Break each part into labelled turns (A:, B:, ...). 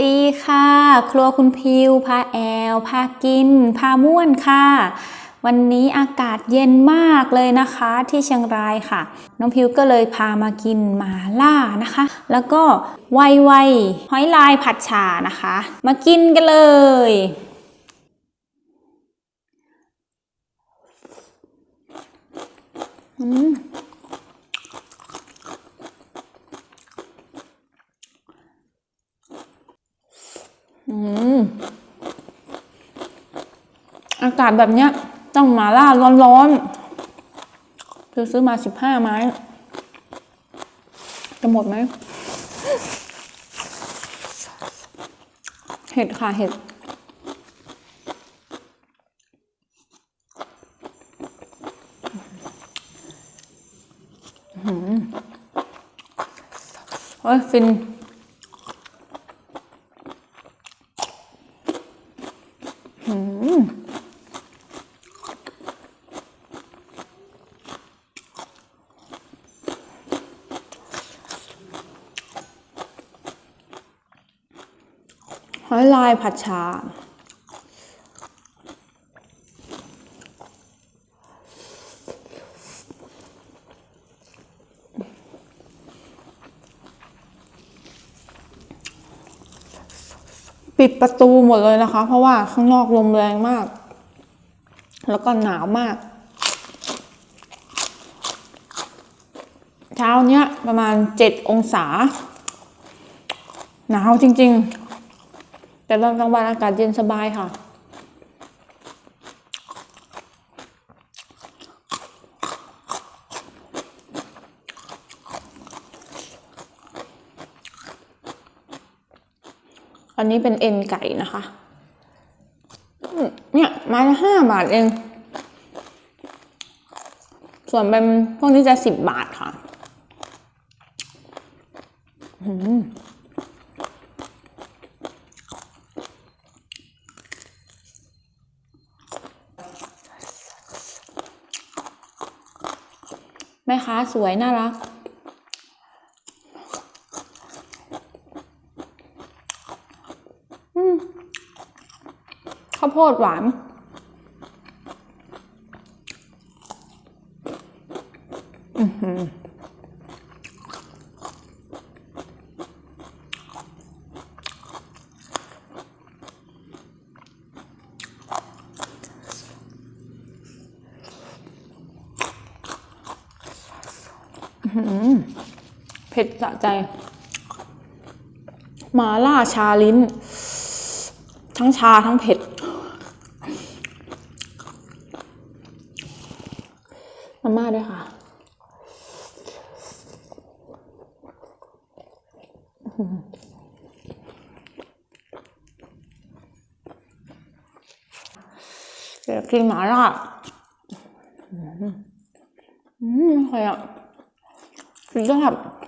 A: วัสดีค่ะ ครัวคุณพิวพาแอลพากินพาม่วนค่ะ วันนี้อากาศเย็นมากเลยนะคะที่เชียงรายค่ะ น้องพิวก็เลยพามากินหมาล่านะคะ แล้วก็ไวไวหอยลายผัดฉ่านะคะ มากินกันเลยอืม อากาศแบบเนี้ย ต้องมาล่าร้อนๆคือซื้อมาสิบห้าไม้ จะหมดไหม เห็ดค่ะเห็ดเฮ้ยฟิน หอยลายผัดชา ปิดประตูหมดเลยนะคะ เพราะว่าข้างนอกลมแรงมาก แล้วก็หนาวมากเช้าเนี้ยประมาณเจ็ดองศา หนาวจริง ๆ แต่ตอนกลางวันอากาศเย็นสบายค่ะ อันนี้เป็นเอ็นไก่นะคะ เนี่ยไม้ละห้าบาทเอง ส่วนเป็นพวกนี้จะสิบบาทค่ะ แม่ค้าสวยน่ารัก ข้าวโพดหวาน อือหือเผ็ดสะใจ มาล่าชาลิ้น ทั้งชาทั้งเผ็ด มาม่าด้วยค่ะ เดี๋ยวกินหมาล่าอืมอืมอร่อยอะสุดยอดอะ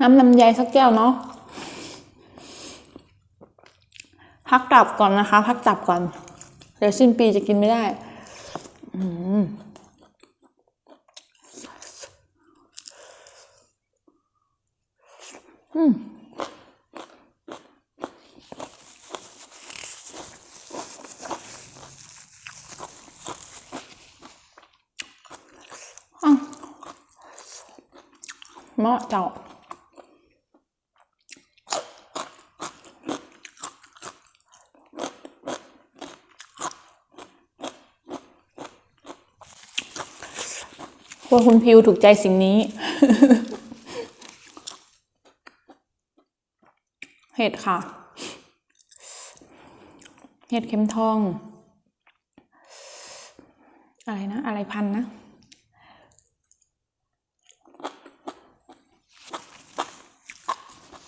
A: น้ำลำไยสักแก้วเนาะพักกลับก่อนนะคะ พักกลับก่อนเดี๋ยวสิ้นปีจะกินไม่ได้อืมอืมเหมาะเจ้า ครัวคุณพิวถูกใจสิ่งนี้ เห็ดค่ะ เห็ดเข็มทอง อะไรนะ อะไรพันนะ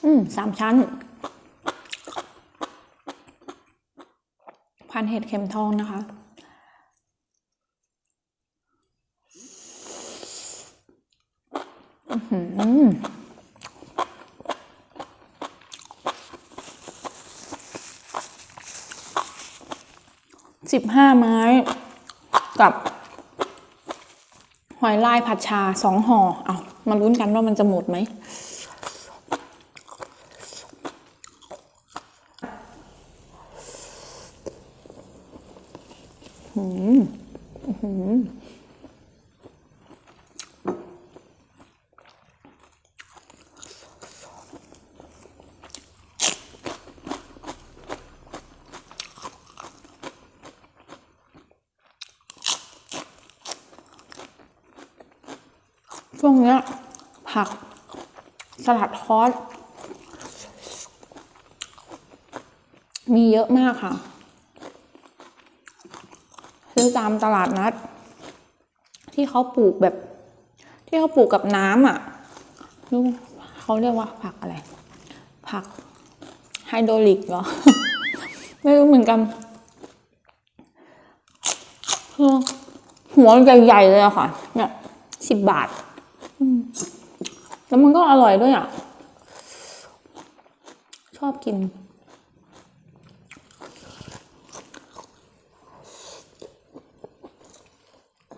A: อืมสามชั้น พันเห็ดเข็มทองนะคะ อื้อหือ สิบห้าไม้กับ หอยลายผัดชาสองห่อ เอามาลุ้นกันว่ามันจะหมดไหม หืมอื้อหือ ช่วงเนี้ย ผัก สลัดคอสมีเยอะมากค่ะ ซื้อตามตลาดนัด ที่เขาปลูกแบบ ที่เขาปลูกกับน้ำอะรู้เขาเรียกว่าผักอะไร ผักไฮโดรลิกเหรอ ไม่รู้เหมือนกันคือหัวใหญ่ๆเลยอะค่ะ เนี่ยสิบบาท แล้วมันก็อร่อยด้วยอะ ชอบกิน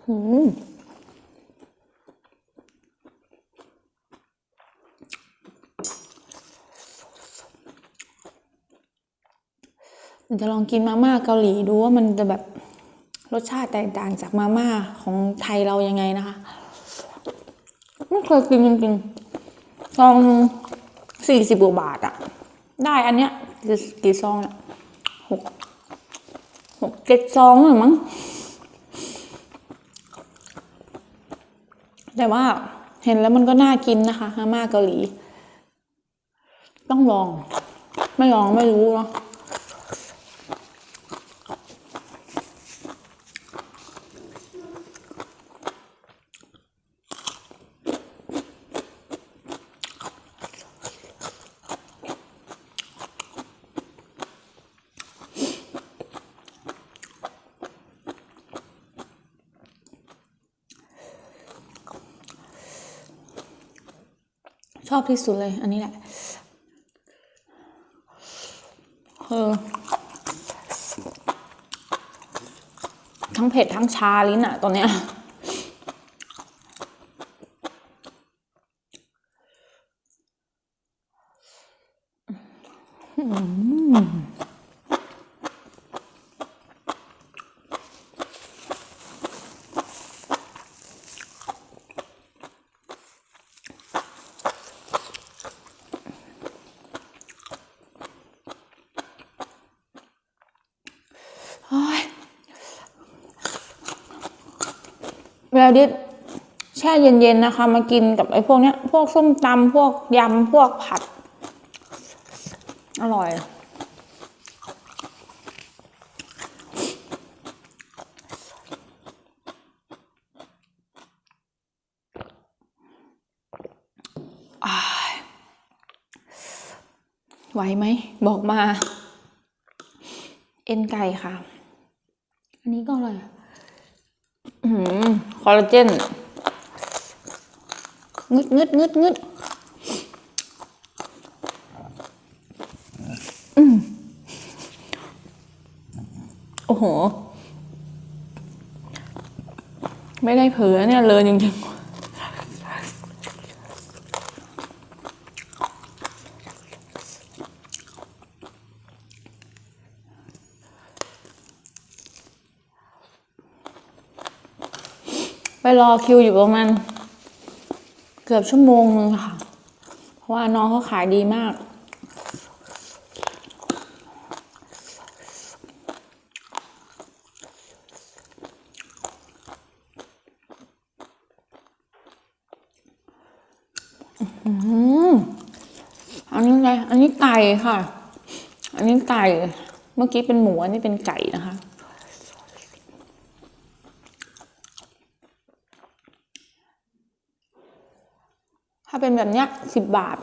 A: อืมจะลองกินมาม่าเกาหลีดูว่ามันจะแบบรสชาติแตกต่างจากมาม่าของไทยเรายังไงนะคะ ไม่เคยกินจริงๆซองสี่สิบกว่าบาทอะได้อันเนี้ยกี่กี่ซองอะหกหกเจ็ดซองหรือมั้งแต่ว่าเห็นแล้วมันก็น่ากินนะคะมาม่าเกาหลี ต้องลอง ไม่ลองไม่รู้เนาะ ชอบที่สุดเลย อันนี้แหละเออทั้งเผ็ดทั้งชาลิ้นอะตอนเนี้ยโเวลาดิแช่เย็นๆนะคะ มากินกับไอ้พวกเนี้ย พวกส้มตำพวกยำพวกผัด อร่อย ไหวไหม บอกมา เอ็นไก่ค่ะ อันนี้ก็อร่อย คอลลาเจนงึดงึดงึดงึดอืมโอ้โห ไม่ได้เผลอเนี่ยเลยจริงๆ รอคิวอยู่ประมาณเกือบชั่วโมงนึงค่ะ เพราะว่าน้องเขาขายดีมาก อันนี้ไงอันนี้ไก่ค่ะ อันนี้ไก่ เมื่อกี้เป็นหมู อันนี้เป็นไก่นะคะ ถ้าเป็นแบบเนี้ยสิบบาท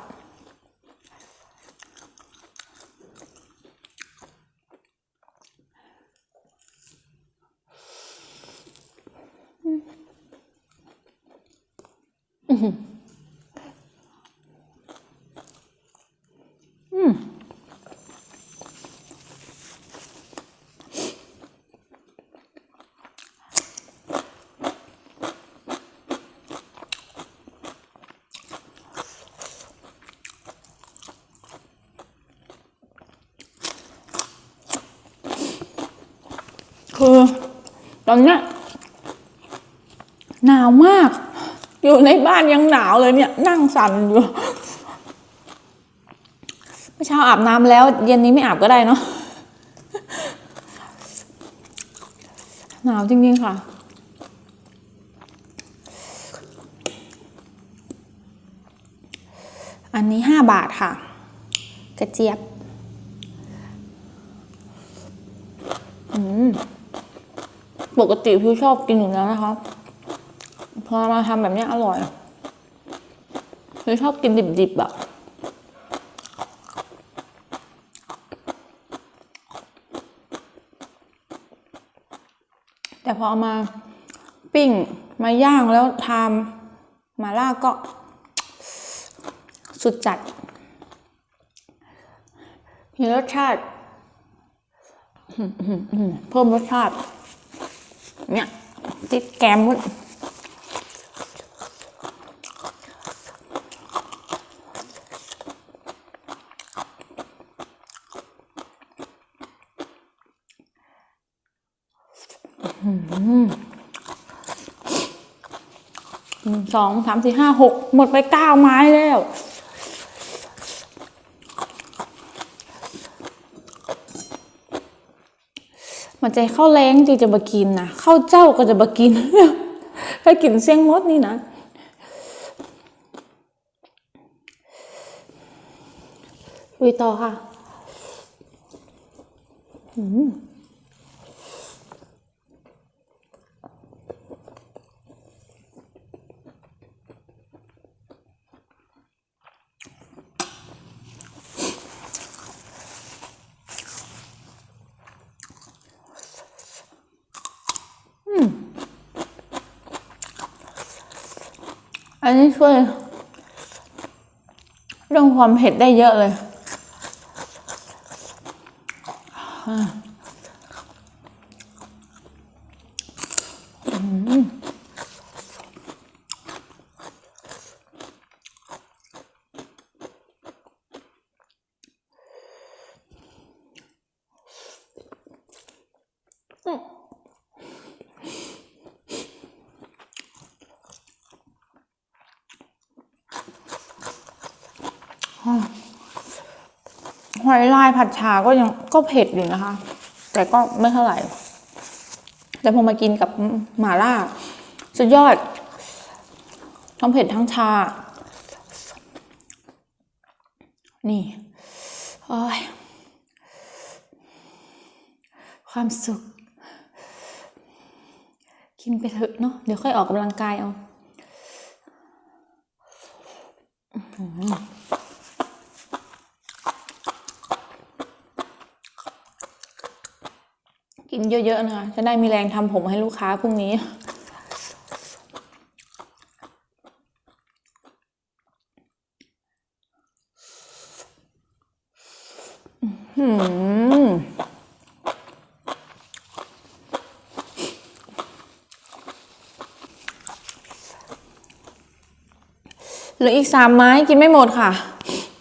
A: คือ ตอนเนี้ยหนาวมาก อยู่ในบ้านยังหนาวเลยเนี่ย นั่งสั่นอยู่เมื่อเช้าอาบน้ำแล้ว เย็นนี้ไม่อาบก็ได้เนาะหนาวจริงๆค่ะอันนี้ห้าบาทค่ะ กระเจี๊ยบ ปกติพิวชอบกินอยู่แล้วนะคะพอมาทำแบบนี้อร่อยพิวชอบกินดิบๆอะแต่พอเอามาปิ้งมาย่างแล้วทำมาล่าก็สุดจัดมีรสชาติ เพิ่มรสชาติ เนี่ยติดแกมด้วยหนึ่งสองสามสี่ห้าหกหมดไปเก้าไม้แล้ว มันใจเข้าแรงที่จะมากินนะเข้าเจ้าก็จะมากิน ถ้ากินเสียงมดนี่นะลุยต่อค่ะ อืม อันนี้ช่วย เรื่องความเผ็ดได้เยอะเลยอ่าอืม หอยลายผัดชาก็ยังก็เผ็ดอยู่นะคะ แต่ก็ไม่เท่าไหร่ แต่พอมากินกับหม่าล่า สุดยอด ทั้งเผ็ดทั้งชา นี่โอ้ยความสุข กินไปเถอะเนาะเดี๋ยวค่อยออกกำลังกายเอา กินเยอะ ๆ นะคะ จะได้มีแรงทำผมให้ลูกค้าพรุ่งนี้ หือเหลืออีกสามไม้กินไม่หมดค่ะ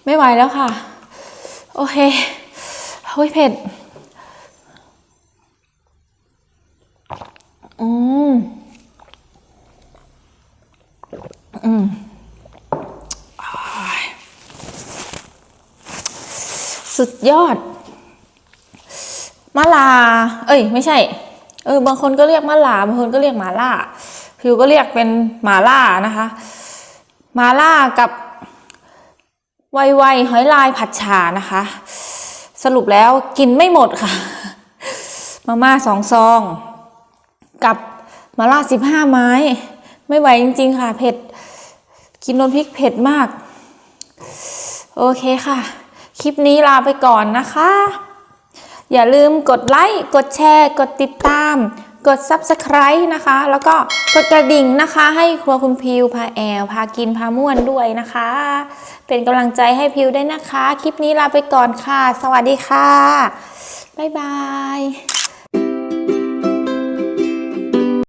A: ไม่ไหวแล้วค่ะ โอเค โอ้ยเผ็ด อืมอ้ายสุดยอดมะลา เอ้ย ไม่ใช่ เออ บางคนก็เรียกมะลา บางคนก็เรียกหมาล่า พิวก็เรียกเป็นหมาล่านะคะหมาล่ากับไวไวหอยลายผัดฉานะคะ สรุปแล้วกินไม่หมดค่ะ มาม่าสองซอง กับมาล่าสิบห้าไม้ ไม่ไหวจริง ๆ ค่ะ เผ็ด กินน้ำพริกเผ็ดมาก โอเคค่ะ คลิปนี้ลาไปก่อนนะคะ อย่าลืมกดไลค์ กดแชร์ กดติดตาม กด Subscribe นะคะ แล้วก็กดกระดิ่งนะคะ ให้ครัวคุณพิวพาแอลพากินพาม่วนด้วยนะคะ เป็นกำลังใจให้พิวได้นะคะ คลิปนี้ลาไปก่อนค่ะ สวัสดีค่ะ บ๊ายบาย